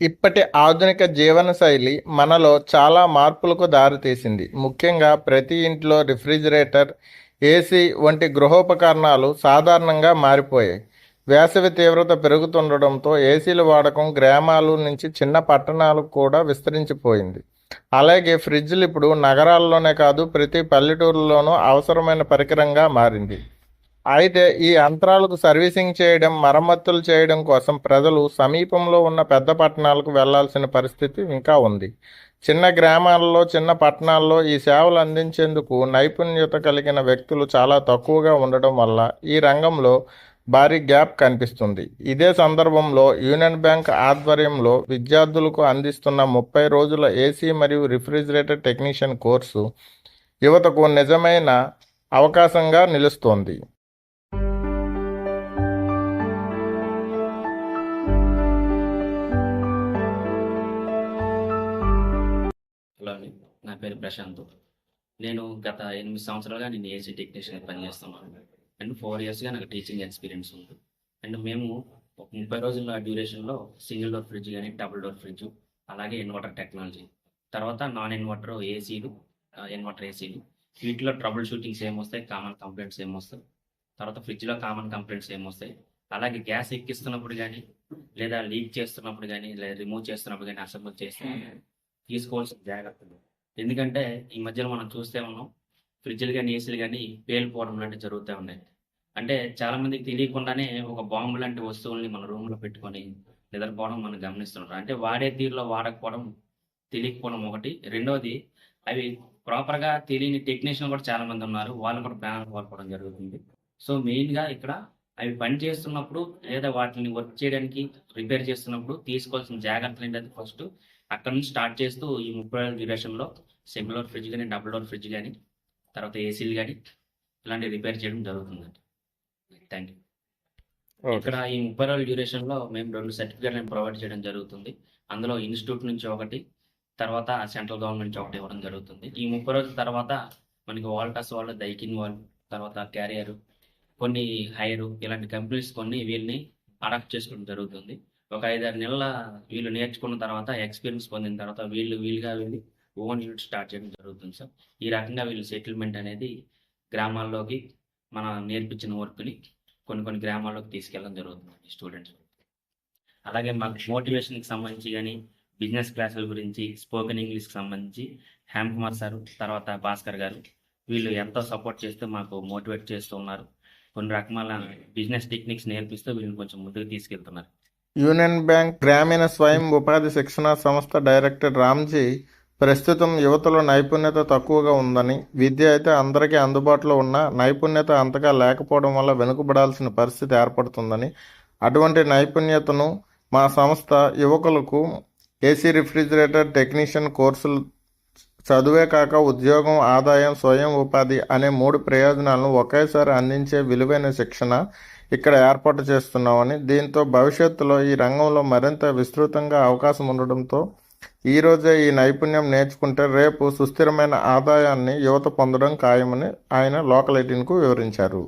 ఇప్పటి ఆధునిక జీవనశైలి మనలో చాలా మార్పులకు దారితీసింది ముఖ్యంగా ప్రతి ఇంట్లో రిఫ్రిజిరేటర్ ఏసీ వంటి గృహోపకరణాలు సాధారణంగా మారిపోయాయి. వేసవి తీవ్రత పెరుగుతుండడంతో ఏసీల వాడకం గ్రామాల నుంచి చిన్న పట్టణాలకు కూడా విస్తరించిపోయింది. అలాగే ఫ్రిడ్జ్లు ఇప్పుడు నగరాల్లోనే కాదు ప్రతి పల్లెటూరులోనూ అవసరమైన పరికరంగా మారింది. అయితే ఈ యంత్రాలకు సర్వీసింగ్ చేయడం మరమ్మతులు చేయడం కోసం ప్రజలు సమీపంలో ఉన్న పెద్ద పట్టణాలకు వెళ్ళాల్సిన పరిస్థితి ఇంకా ఉంది. చిన్న గ్రామాల్లో చిన్న పట్టణాల్లో ఈ సేవలు అందించేందుకు నైపుణ్యత కలిగిన వ్యక్తులు చాలా తక్కువగా ఉండడం వల్ల ఈ రంగంలో భారీ గ్యాప్ కనిపిస్తుంది. ఇదే సందర్భంలో యూనియన్ బ్యాంక్ ఆధ్వర్యంలో విద్యార్థులకు అందిస్తున్న ముప్పై రోజుల ఏసీ మరియు రిఫ్రిజిరేటర్ టెక్నీషియన్ కోర్సు యువతకు నిజమైన అవకాశంగా నిలుస్తోంది. పేరు ప్రశాంత్. నేను గత ఎనిమిది సంవత్సరాలుగా నేను ఏసీ టెక్నీషియన్ పనిచేస్తున్నాను. అండ్ ఫోర్ ఇయర్స్గా నాకు టీచింగ్ ఎక్స్పీరియన్స్ ఉంది. అండ్ మేము ఒక ముప్పై రోజుల డ్యూరేషన్లో సింగిల్ డోర్ ఫ్రిడ్జ్ కానీ డబుల్ డోర్ ఫ్రిడ్జ్ అలాగే ఇన్వర్టర్ టెక్నాలజీ తర్వాత నాన్ ఇన్వర్టర్ ఏసీలు ఇన్వర్టర్ ఏసీలు వీటిలో ట్రబుల్ షూటింగ్స్ ఏమొస్తాయి కామన్ కంప్లైంట్స్ ఏమొస్తాయి తర్వాత ఫ్రిడ్జ్లో కామన్ కంప్లైంట్స్ ఏమొస్తాయి అలాగే గ్యాస్ ఎక్కిస్తున్నప్పుడు కానీ లేదా లీక్ చేస్తున్నప్పుడు కానీ లేదా రిమూవ్ చేస్తున్నప్పుడు కానీ అసెంబుల్ చేస్తే తీసుకోవాల్సిన జాగ్రత్తలు. ఎందుకంటే ఈ మధ్యలో మనం చూస్తే ఉన్నాం ఫ్రిడ్జ్లు కానీ ఏసీలు కానీ పేలిపోవడం లాంటివి జరుగుతూ ఉన్నాయి. అంటే చాలా మందికి తెలియకుండానే ఒక బాంబు లాంటి వస్తువుల్ని మన రూమ్లో పెట్టుకొని నిద్రపోవడం మనం గమనిస్తుంటాం. అంటే వాడే తీరులో వాడకపోవడం తెలియకపోవడం ఒకటి. రెండవది అవి ప్రాపర్గా తెలియని టెక్నీషియన్ కూడా చాలా మంది ఉన్నారు. వాళ్ళు కూడా ప్లాన్ కోల్పోవడం జరుగుతుంది. సో మెయిన్గా ఇక్కడ అవి పని చేస్తున్నప్పుడు లేదా వాటిని వర్క్ చేయడానికి రిపేర్ చేస్తున్నప్పుడు తీసుకోవాల్సిన జాగ్రత్తలు ఏంటంటే ఫస్ట్ అక్కడ నుంచి స్టార్ట్ చేస్తూ ఈ ముప్పై రోజుల డ్యూరేషన్లో సింగిల్ డోర్ ఫ్రిడ్జ్ కానీ డబుల్ డోర్ ఫ్రిడ్జ్ కానీ తర్వాత ఏసీలు కానీ ఇలాంటివి రిపేర్ చేయడం జరుగుతుందండి. థ్యాంక్ యూ ఇక్కడ ఈ ముప్పై రోజుల డ్యూరేషన్లో మేము రెండు సర్టిఫికేట్లను ప్రొవైడ్ చేయడం జరుగుతుంది. అందులో ఇన్స్టిట్యూట్ నుంచి ఒకటి తర్వాత సెంట్రల్ గవర్నమెంట్ నుంచి ఒకటి ఇవ్వడం జరుగుతుంది. ఈ ముప్పై రోజుల తర్వాత మనకి వాల్టాస్ వాళ్ళు దైకిన్ వాళ్ళు తర్వాత క్యారియర్ కొన్ని హైరు ఇలాంటి కంపెనీస్ కొన్ని వీళ్ళని అడాప్ట్ చేసుకోవడం జరుగుతుంది. ఒక ఐదారు నెలల వీళ్ళు నేర్చుకున్న తర్వాత ఎక్స్పీరియన్స్ పొందిన తర్వాత వీళ్ళు వీలుగా వెళ్ళి ఓన్ యూనిట్ స్టార్ట్ చేయడం జరుగుతుంది సార్. ఈ రకంగా వీళ్ళు సెటిల్మెంట్ అనేది గ్రామాల్లోకి మన నేర్పించిన వర్క్ని కొన్ని కొన్ని గ్రామాల్లోకి తీసుకెళ్ళడం జరుగుతుంది స్టూడెంట్స్ అలాగే మాకు మోటివేషన్కి సంబంధించి కానీ బిజినెస్ క్లాసుల గురించి స్పోకెన్ ఇంగ్లీష్కి సంబంధించి హ్యామ్ కుమార్ సార్ తర్వాత భాస్కర్ గారు వీళ్ళు ఎంతో సపోర్ట్ చేస్తూ మాకు మోటివేట్ చేస్తూ ఉన్నారు. కొన్ని రకమాల బిజినెస్ టెక్నిక్స్ నేర్పిస్తూ వీళ్ళని కొంచెం ముందుకు తీసుకెళ్తున్నారు. యూనియన్ బ్యాంక్ గ్రామీణ స్వయం ఉపాధి శిక్షణ సంస్థ డైరెక్టర్ రామ్జీ ప్రస్తుతం యువతలో నైపుణ్యత తక్కువగా ఉందని విద్య అయితే అందరికీ అందుబాటులో ఉన్న నైపుణ్యత అంతగా లేకపోవడం వల్ల వెనుకబడాల్సిన పరిస్థితి ఏర్పడుతుందని అటువంటి నైపుణ్యతను మా సంస్థ యువకులకు ఏసీ రిఫ్రిజిరేటర్ టెక్నీషియన్ కోర్సులు చదువే కాక ఉద్యోగం ఆదాయం స్వయం ఉపాధి అనే మూడు ప్రయోజనాలను ఒకేసారి అందించే విలువైన శిక్షణ ఇక్కడ ఏర్పాటు చేస్తున్నామని దీంతో భవిష్యత్తులో ఈ రంగంలో మరింత విస్తృతంగా అవకాశం ఉండడంతో ఈ రోజే ఈ నైపుణ్యం నేర్చుకుంటే రేపు సుస్థిరమైన ఆదాయాన్ని యువత పొందడం ఖాయమని ఆయన లోకల్ ఎయిటీన్కు వివరించారు.